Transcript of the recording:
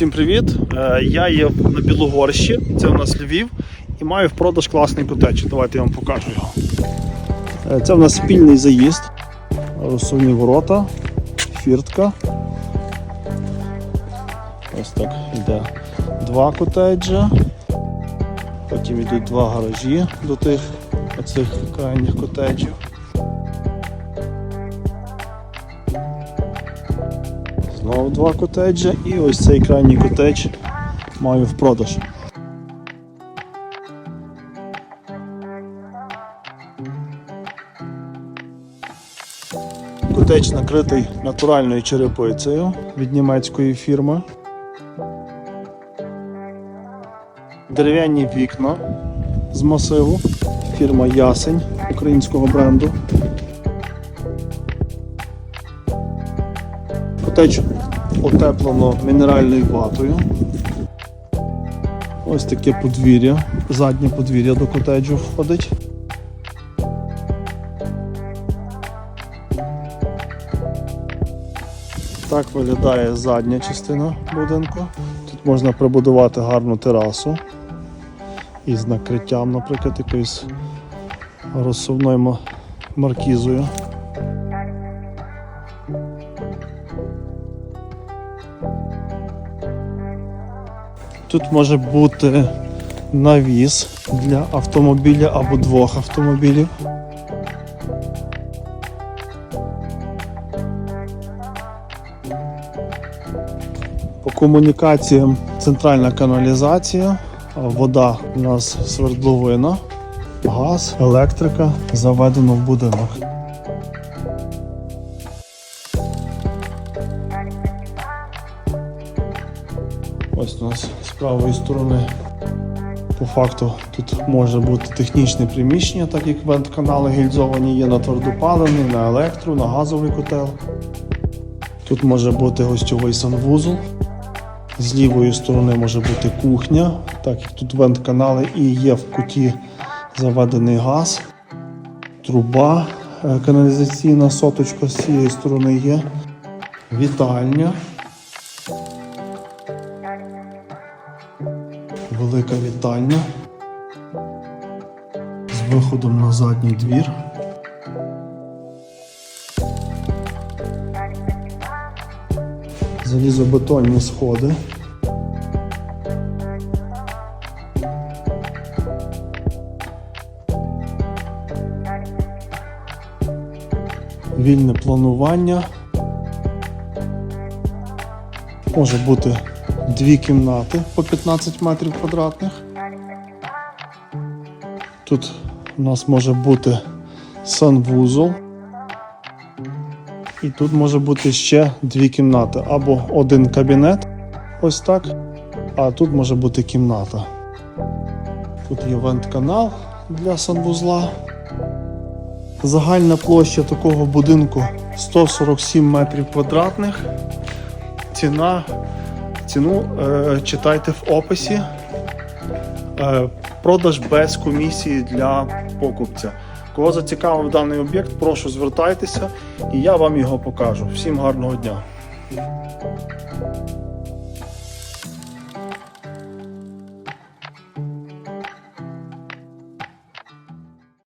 Всім привіт! Е, Я є на Білогорщі, це у нас Львів, і маю в продаж класний котедж. Давайте я вам покажу його. Е, Це у нас спільний заїзд, розсувні ворота, фіртка. Ось так йде два котеджа. Потім йдуть два гаражі до тих оцих крайніх котеджів. Знову два котеджа і ось цей крайній котедж маю в продаж. Котедж накритий натуральною черепицею від німецької фірми. Дерев'яні вікна з масиву. Фірма Ясень українського бренду. Котедж утеплено мінеральною ватою. Ось таке подвір'я, заднє подвір'я до котеджу входить. Так виглядає задня частина будинку. Тут можна прибудувати гарну терасу із накриттям, наприклад, якоюсь розсувною маркізою. Тут може бути навіс для автомобіля або двох автомобілів. По комунікаціям центральна каналізація, вода у нас свердловина, газ, електрика заведено в будинок. Ось у нас з правої сторони. По факту тут може бути технічне приміщення, так як вент-канали гільзовані є на твердопаливний, на електро, на газовий котел. Тут може бути гостьовий санвузол. З лівої сторони може бути кухня, так як тут вент-канали і є в куті заведений газ, труба, е, каналізаційна соточка з цієї сторони є, вітальня. Велика вітальня з виходом на задній двір. Залізобетонні сходи. Вільне планування. Може бути дві кімнати по 15 метрів квадратних. Тут у нас може бути санвузол. І тут може бути ще дві кімнати. Або один кабінет, ось так, а тут може бути кімната. Тут є вент-канал для санвузла. Загальна площа такого будинку 147 метрів квадратних. Ціна Ціну е, читайте в описі. Е, продаж без комісії для покупця. Кого зацікавив даний об'єкт, прошу звертайтеся і я вам його покажу. Всім гарного дня!